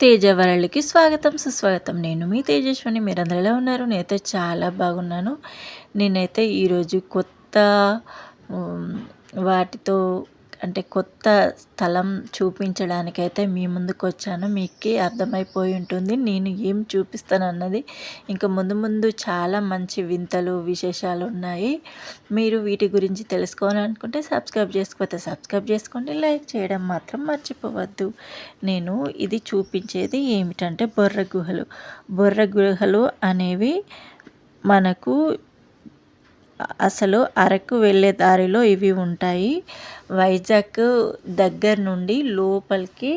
తేజవరళ్ళకి స్వాగతం సుస్వాగతం. నేను మీ తేజస్విని. మీరందరూ ఎలా ఉన్నారు. నేనైతే చాలా బాగున్నాను. నేనైతే ఈరోజు కొత్త వాటితో అంటే కొత్త స్థలం చూపించడానికైతే మీ ముందుకు వచ్చాను మీకు అర్థమైపోయి ఉంటుంది. నేను ఏం చూపిస్తాను అన్నది ఇంకా ముందు ముందు చాలా మంచి వింతలు విశేషాలు ఉన్నాయి మీరు వీటి గురించి తెలుసుకోవాలనుకుంటే సబ్స్క్రైబ్ చేసుకోతే సబ్స్క్రైబ్ చేసుకోండి. లైక్ చేయడం మాత్రం మర్చిపోవద్దు. నేను ఇది చూపించేది ఏమిటంటే బొర్ర గుహలు. బొర్ర గుహలు అనేవి మనకు అసలు అరకు వెళ్ళే దారిలో ఇవి ఉంటాయి. వైజాగ్ దగ్గర నుండి లోపలికి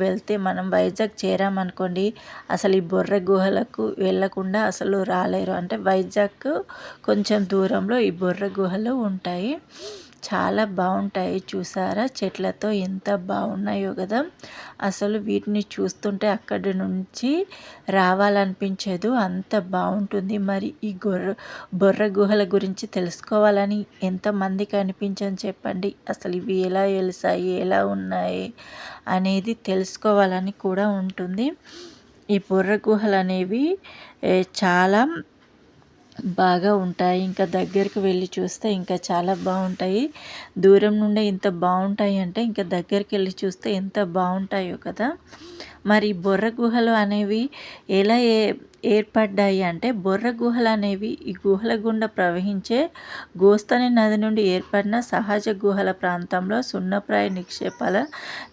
వెళ్తే మనం వైజాగ్ చేరామనుకోండి అసలు ఈ బొర్ర గుహలకు వెళ్ళకుండా అసలు రాలేరు. అంటే వైజాగ్ కొంచెం దూరంలో ఈ బొర్ర గుహలు ఉంటాయి. చాలా బాగుంటాయి చూసారా? చెట్లతో ఎంత బాగున్నాయో కదా! అసలు వీటిని చూస్తుంటే అక్కడి నుంచి రావాలనిపించదు. అంత బాగుంటుంది. మరి ఈ గొర్ర బొర్ర గుహల గురించి తెలుసుకోవాలని ఎంతమందికి అనిపించని చెప్పండి. అసలు ఇవి ఎలా వెలిసాయి? ఎలా ఉన్నాయి? అనేది తెలుసుకోవాలని కూడా ఉంటుంది. ఈ బొర్ర గుహలు అనేవి చాలా బాగా ఉంటాయి. ఇంకా దగ్గరికి వెళ్ళి చూస్తే ఇంకా చాలా బాగుంటాయి. దూరం నుండే ఇంత బాగుంటాయి అంటే ఇంకా దగ్గరికి వెళ్ళి చూస్తే ఎంత బాగుంటాయో కదా. మరి బొర్ర గుహలు అనేవి ఎలా ఏ ఏర్పడ్డాయి అంటే బొర్ర గుహలు అనేవి ఈ గుహల గుండా ప్రవహించే గోస్తని నది నుండి ఏర్పడిన సహజ గుహల ప్రాంతంలో సున్నప్రాయ నిక్షేపాల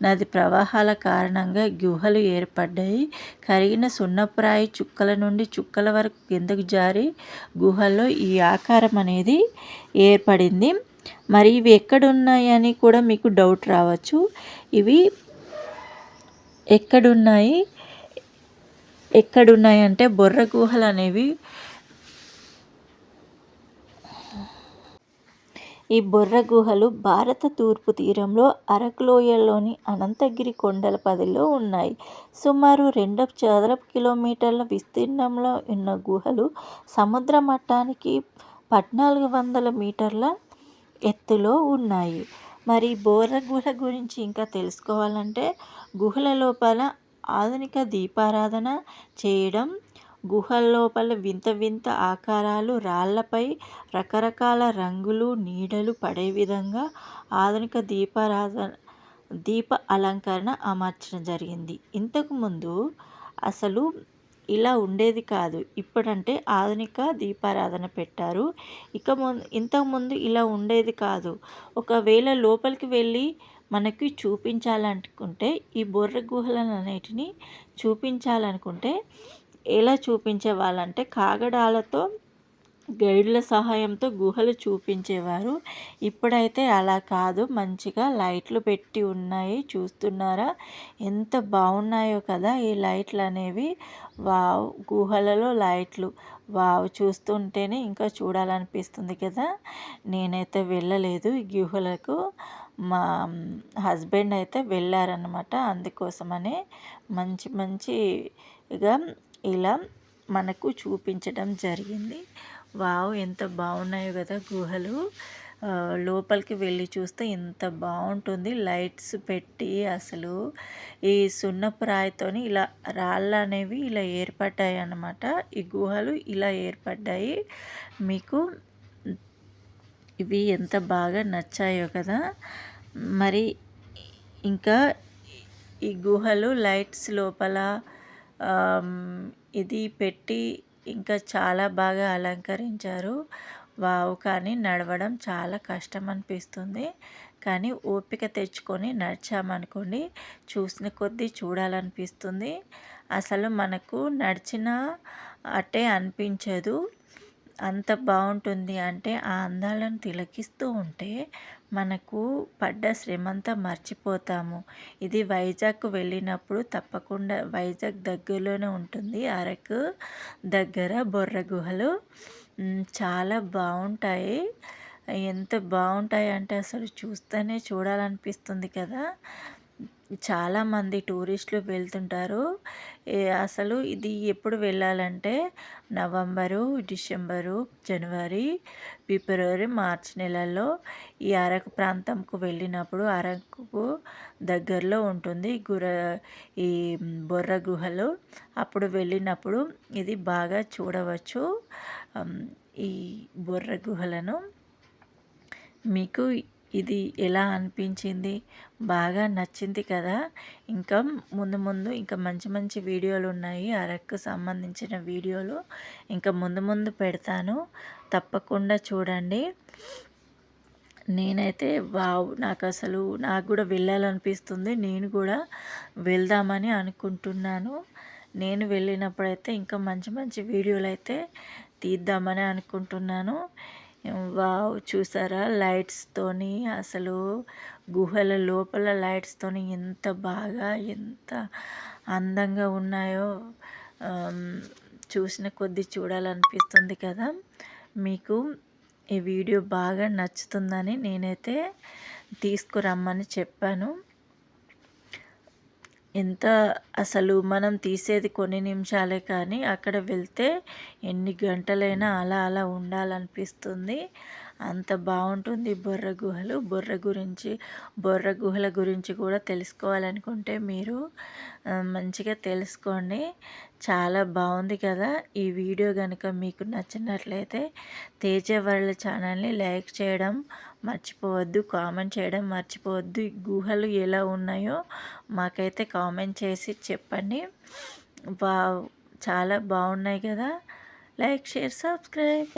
నది ప్రవాహాల కారణంగా గుహలు ఏర్పడ్డాయి. కరిగిన సున్నప్రాయ చుక్కల నుండి చుక్కల వరకు కిందకు జారి గుహల్లో ఈ ఆకారం అనేది ఏర్పడింది. మరి ఇవి ఎక్కడున్నాయని కూడా మీకు డౌట్ రావచ్చు. ఇవి ఎక్కడున్నాయి? ఎక్కడున్నాయంటే బొర్ర గుహలు అనేవి. ఈ బొర్ర గుహలు భారత తూర్పు తీరంలో అరకులోయలోని అనంతగిరి కొండల పదిలో ఉన్నాయి. సుమారు రెండు చదరపు కిలోమీటర్ల విస్తీర్ణంలో ఉన్న గుహలు సముద్ర మట్టానికి పద్నాలుగు వందల మీటర్ల ఎత్తులో ఉన్నాయి. మరి బోర్ర గుహ గురించి ఇంకా తెలుసుకోవాలంటే గుహల లోపల ఆధునిక దీపారాధన చేయడం గుహల్లోపల వింత వింత ఆకారాలు రాళ్ళపై రకరకాల రంగులు నీడలు పడే విధంగా ఆధునిక దీపారాధన దీప అలంకరణ అమర్చడం జరిగింది. ఇంతకుముందు అసలు ఇలా ఉండేది కాదు. ఇప్పుడంటే ఆధునిక దీపారాధన పెట్టారు. ఇక ముందు ఇంతకుముందు ఇలా ఉండేది కాదు. ఒకవేళ లోపలికి వెళ్ళి మనకి చూపించాలనుకుంటే ఈ బొర్ర గుహలను అనేటిని చూపించాలనుకుంటే ఎలా చూపించే వాళ్ళంటే కాగడాలతో గైడ్ల సహాయంతో గుహలు చూపించేవారు. ఇప్పుడైతే అలా కాదు. మంచిగా లైట్లు పెట్టి ఉన్నాయి. చూస్తున్నారా? ఎంత బాగున్నాయో కదా ఈ లైట్లు అనేవి. వావ్! గుహలలో లైట్లు. వావ్! చూస్తుంటేనే ఇంకా చూడాలనిపిస్తుంది కదా. నేనైతే వెళ్ళలేదు ఈ గుహలకు. మా హస్బెండ్ అయితే వెళ్ళారనమాట అందుకోసమనే మంచి మంచిగా ఇలా మనకు చూపించడం జరిగింది. వావ్ ఎంత బాగున్నాయో కదా గుహలు. లోపలికి వెళ్ళి చూస్తే ఇంత బాగుంటుంది. లైట్స్ పెట్టి అసలు ఈ సున్నపురాయితోని ఇలా రాళ్ళు అనేవి ఇలా ఏర్పడ్డాయి అన్నమాట ఈ గుహలు ఇలా ఏర్పడ్డాయి. మీకు ఇవి ఎంత బాగా నచ్చాయో కదా. మరి ఇంకా ఈ గుహలు లైట్స్ లోపల ఇది పెట్టి ఇంకా చాలా బాగా అలంకరించారు. వావ్ కానీ నడవడం చాలా కష్టం అనిపిస్తుంది. కానీ ఓపిక తెచ్చుకొని నడిచామనుకోండి చూసిన కొద్దీ చూడాలనిపిస్తుంది. అసలు మనకు నడిచిన అట్టే అనిపించదు. అంత బాగుంటుంది అంటే ఆ అందాలను తిలకిస్తూ ఉంటే మనకు పడ్డ శ్రమంతా మర్చిపోతాము. ఇది వైజాగ్ వెళ్ళినప్పుడు తప్పకుండా వైజాగ్ దగ్గరలోనే ఉంటుంది. అరకు దగ్గర బొర్ర గుహలు. చాలా బాగుంటాయి ఎంత బాగుంటాయి అంటే అసలు చూస్తేనే చూడాలనిపిస్తుంది కదా. చాలామంది టూరిస్టులు వెళ్తుంటారు. అసలు ఇది ఎప్పుడు వెళ్ళాలంటే నవంబరు డిసెంబరు జనవరి ఫిబ్రవరి మార్చ్ నెలల్లో ఈ అరకు ప్రాంతంకు వెళ్ళినప్పుడు అరకుకు దగ్గరలో ఉంటుంది గుర ఈ బొర్ర గుహలు. అప్పుడు వెళ్ళినప్పుడు ఇది బాగా చూడవచ్చు. ఈ బొర్ర గుహలను మీకు ఇది ఎలా అనిపించింది? బాగా నచ్చింది కదా? ఇంకా ముందు ముందు ఇంకా మంచి మంచి వీడియోలు ఉన్నాయి. అరకు సంబంధించిన వీడియోలు ఇంకా ముందు ముందు పెడతాను. తప్పకుండా చూడండి. నేనైతే వావ్ నాకు అసలు నాకు కూడా వెళ్ళాలనిపిస్తుంది. నేను కూడా వెళ్దామని అనుకుంటున్నాను. నేను వెళ్ళినప్పుడైతే ఇంకా మంచి మంచి వీడియోలు అయితే తీద్దామని అనుకుంటున్నాను. వావ్ చూసారా? లైట్స్తోని అసలు గుహల లోపల లైట్స్తోని ఎంత బాగా ఎంత అందంగా ఉన్నాయో చూసిన కొద్దీ చూడాలనిపిస్తుంది కదా? మీకు ఈ వీడియో బాగా నచ్చుతుందని నేనైతే తీసుకురమ్మని చెప్పాను. ఎంత అసలు మనం తీసేది కొన్ని నిమిషాలే కానీ అక్కడ వెళ్తే ఎన్ని గంటలైనా అలా అలా ఉండాలనిపిస్తుంది. అంత బాగుంటుంది బొర్ర గుహలు. బొర్ర గురించి బొర్ర గుహల గురించి కూడా తెలుసుకోవాలనుకుంటే మీరు మంచిగా తెలుసుకోండి. చాలా బాగుంది కదా ఈ వీడియో కనుక మీకు నచ్చినట్లయితే తేజ వరల్డ్ ఛానల్ని లైక్ చేయడం మర్చిపోవద్దు కామెంట్ చేయడం మర్చిపోవద్దు. గుహలు ఎలా ఉన్నాయో మాకైతే కామెంట్ చేసి చెప్పండి. బా చాలా బాగున్నాయి కదా. Like share subscribe.